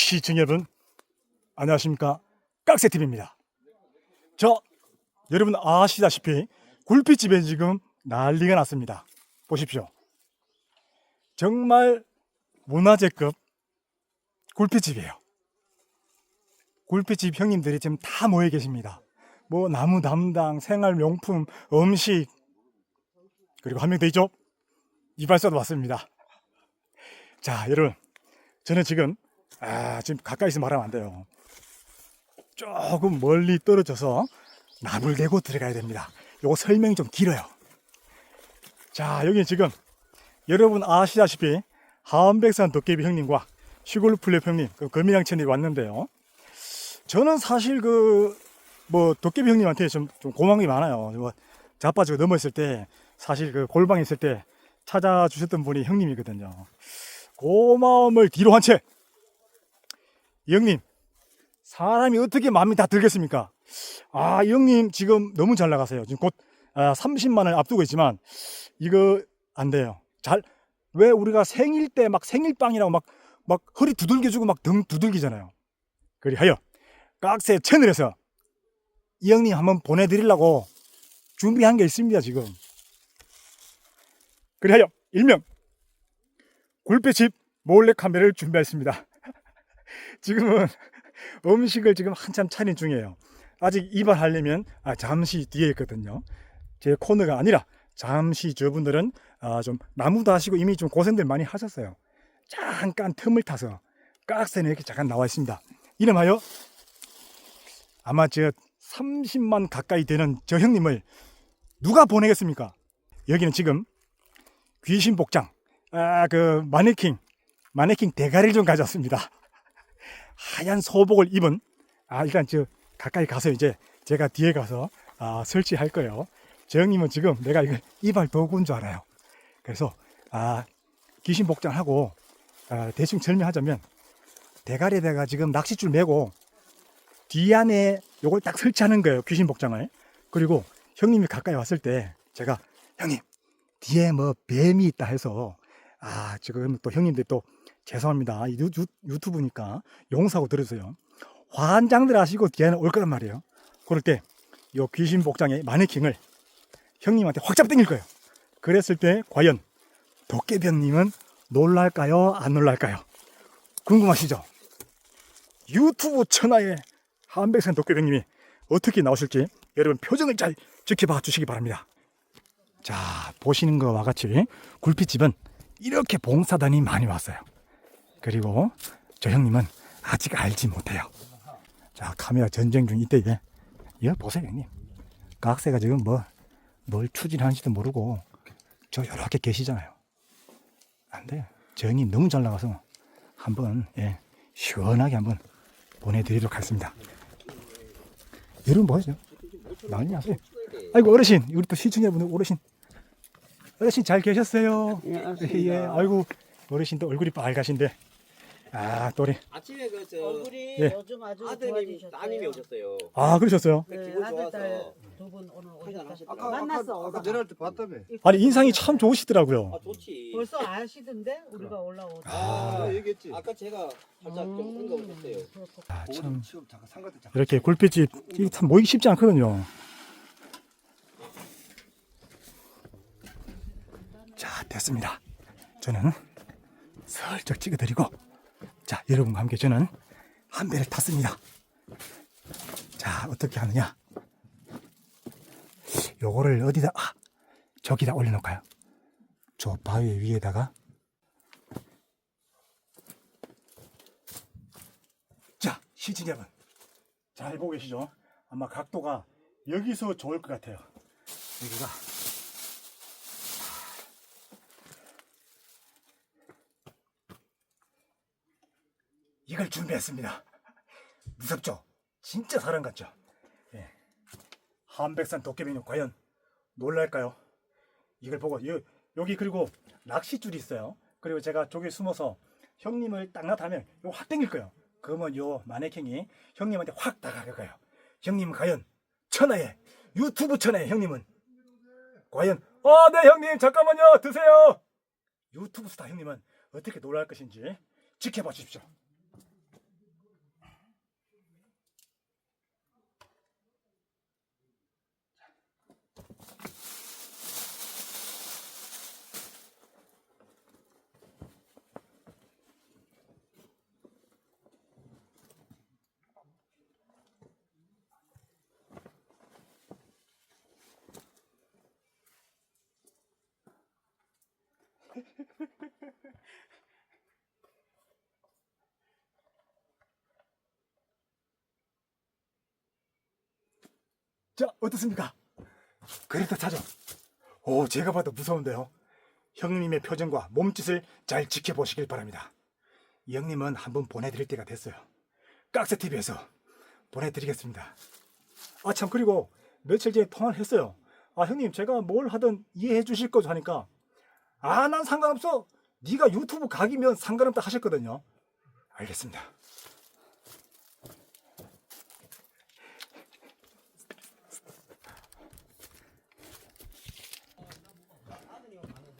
시청자 여러분 안녕하십니까? 깍새TV입니다. 저 여러분 아시다시피 굴빛집에 지금 난리가 났습니다. 보십시오. 정말 문화재급 굴빛집이에요. 굴빛집 형님들이 지금 다 모여 계십니다. 뭐 나무 담당 생활용품 음식 그리고 한 명 더 있죠? 이발사도 왔습니다. 자 여러분 저는 지금 아 지금 가까이서 말하면 안 돼요. 조금 멀리 떨어져서 나물 대고 들어가야 됩니다. 요거 설명이 좀 길어요. 자 여기 지금 여러분 아시다시피 하원백산 도깨비 형님과 시골 플랩 형님 그 거미양천이 왔는데요. 저는 사실 그 뭐 도깨비 형님한테 좀, 좀 고마운 게 많아요. 뭐 자빠지고 넘어있을 때 사실 그 골방에 있을 때 찾아주셨던 분이 형님이거든요. 고마움을 뒤로 한 채. 이 형님, 사람이 어떻게 마음이 다 들겠습니까? 아, 이 형님 지금 너무 잘 나가세요. 지금 곧 아, 30만 원 앞두고 있지만 이거 안 돼요. 잘, 왜 우리가 생일 때 막 생일빵이라고 막, 막 허리 두들겨주고 막 등 두들기잖아요. 그리하여 깍새 채널에서 이 형님 한번 보내드리려고 준비한 게 있습니다, 지금. 그리하여 일명 굴배집 몰래 카메라를 준비했습니다. 지금은 음식을 지금 한참 차린 중이에요. 아직 이발하려면 아, 잠시 뒤에 있거든요. 제 코너가 아니라 잠시 저분들은 아, 좀 나무도 하시고 이미 좀 고생들 많이 하셨어요. 잠깐 틈을 타서 깍새는 이렇게 잠깐 나와 있습니다. 이름하여 아마 저 30만 가까이 되는 저 형님을 누가 보내겠습니까? 여기는 지금 귀신 복장, 아, 그 마네킹, 마네킹 대가리를 좀 가져왔습니다. 하얀 소복을 입은 아 일단 저 가까이 가서 이제 제가 뒤에 가서 아, 설치할 거예요. 저 형님은 지금 내가 이거 이발 도구인 줄 알아요. 그래서 아 귀신 복장하고 아, 대충 설명하자면 대가리에다가 지금 낚싯줄 메고 뒤 안에 요걸 딱 설치하는 거예요. 귀신 복장을. 그리고 형님이 가까이 왔을 때 제가 형님 뒤에 뭐 뱀이 있다 해서 아 지금 또 형님들 또 죄송합니다. 유, 유, 유 튜브니까 용서하고 들으세요. 환장들 하시고 뒤에는 올 거란 말이에요. 그럴 때요 귀신 복장의 마네킹을 형님한테 확 잡아 당길 거예요. 그랬을 때 과연 도깨비형님은 놀랄까요? 안 놀랄까요? 궁금하시죠? 유튜브 천하의 한백산 도깨비형님이 어떻게 나오실지 여러분 표정을 잘 지켜봐 주시기 바랍니다. 자 보시는 것과 같이 굴빛집은 이렇게 봉사단이 많이 왔어요 그리고 저 형님은 아직 알지 못해요. 자 카메라 전쟁 중 이때에 이거 보세요 형님. 각세가 지금 뭐 뭘 추진하는지도 모르고 저 이렇게 계시잖아요. 안돼 저 형님 너무 잘 나가서 한번 예, 시원하게 한번 보내드리도록 하겠습니다. 여러분 뭐하세요 난리 났어요? 아이고 어르신. 우리 또 시청자분들 어르신. 어르신 잘 계셨어요? 예, 아이고 어르신도 얼굴이 빨가신데 아 또리 아침에 그저 얼굴이 예. 요즘 아주 아드님 좋아지셨어요. 따님이 오셨어요. 아 그러셨어요? 네, 기분 아들 좋아서 딸두 분 오늘 오셨다. 아까 만났어, 아까, 아까 오다가. 내려올 때 봤다며. 아니 인상이 참 좋으시더라고요 아 좋지. 벌써 아시던데 우리가 올라오자. 아. 아, 얘기했지. 아까 제가 살짝 좀 음, 뜬금없었어요. 그렇고. 아, 참참 지금 잠깐 상가때 잠깐. 이렇게 굴빛집 이게 참 모이기 쉽지 않거든요 자 됐습니다 저는 슬쩍 찍어드리고 자 여러분과 함께 저는 한 배를 탔습니다. 자 어떻게 하느냐? 요거를 어디다 아 저기다 올려놓을까요? 저 바위 위에다가. 자 시청자 여러분 잘 보고 계시죠? 아마 각도가 여기서 좋을 것 같아요. 여기가 이걸 준비했습니다. 무섭죠? 진짜 사람 같죠? 예. 한백산 도깨비는 과연 놀랄까요? 이걸 보고 여, 여기 그리고 낚싯줄이 있어요. 그리고 제가 저기 숨어서 형님을 딱 나타면 이거 확 당길 거예요. 그러면 요 마네킹이 형님한테 확 다가갈 거예요. 형님은 과연 천하의 유튜브 천하의 형님은 과연 어, 네 형님 잠깐만요 드세요. 유튜브 스타 형님은 어떻게 놀랄 것인지 지켜봐 주십시오. 자, 어떻습니까? 그렇듯하죠? 오, 제가 봐도 무서운데요. 형님의 표정과 몸짓을 잘 지켜보시길 바랍니다. 이 형님은 한번 보내드릴 때가 됐어요. 깍스TV에서 보내드리겠습니다. 아, 참, 그리고 며칠 전에 통화를 했어요. 아, 형님, 제가 뭘 하든 이해해 주실 거죠 하니까, 아, 난 상관없어. 네가 유튜브 각이면 상관없다 하셨거든요. 알겠습니다.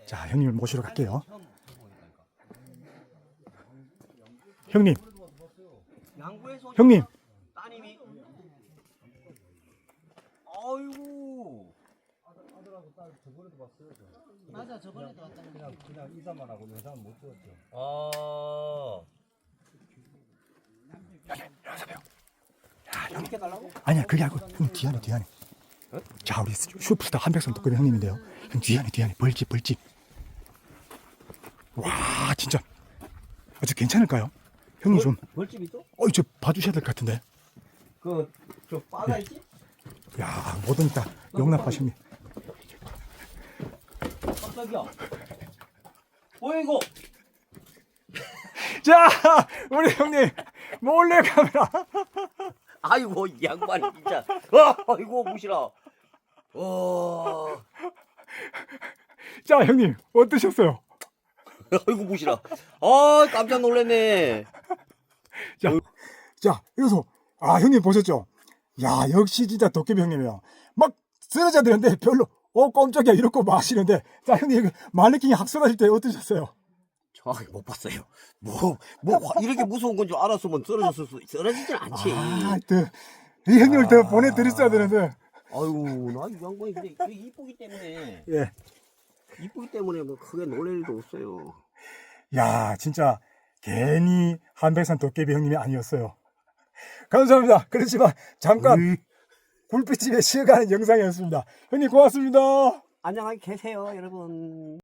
자, 형님을 모시러 갈게요. 형님, 형님, 따님이 아이고 맞아 저번에도 왔잖아. 그냥 그냥 인사만 하고 영상 못 찍었죠. 아 이렇게 달라고? 아니야, 그게 아니고, 형 뒤에 안에, 뒤에 안에. 자, 우리 슈퍼스타 한백선 독급의 형님인데요. 형 뒤에 안에, 뒤에 안에, 벌집, 벌집. 와, 진짜. 아주 괜찮을까요? 형님 좀, 벌집 있어? 어, 저 봐주셔야 될 것 같은데. 그저 바다 있지? 야, 뭐든 다 용납하십니다. 깜짝이야 뭐야 이거 자, 우리 형님, 몰래 카메라. 아이고 이 양반 진짜 아, 아이고 무시라 와 자, 형님, 어떠셨어요? 아이고 무시라 아 깜짝 놀랐네 자, 자, 그래서, 아, 형님 보셨죠? 야, 역시 진짜 도깨비 형님이야. 막 쓰러져 드는데 별로, 어, 깜짝이야, 이러고 마시는데. 자, 형님, 마네킹이 학습하실 때 어떠셨어요? 정확히 못 봤어요 뭐 뭐 이렇게 무서운 건 줄 알았으면 쓰러졌을 수 쓰러지진 않지 아, 또, 이 형님을 더 아. 보내드렸어야 되는데. 아유 나이 양반이 근데 그 이쁘기 때문에 예. 이쁘기 때문에 뭐 크게 놀랄 일도 없어요 야, 진짜, 괜히 한백산 도깨비 형님이 아니었어요. 감사합니다. 그렇지만, 잠깐, 굴빛집에 쉬어가는 영상이었습니다. 형님, 고맙습니다. 안녕히 계세요 여러분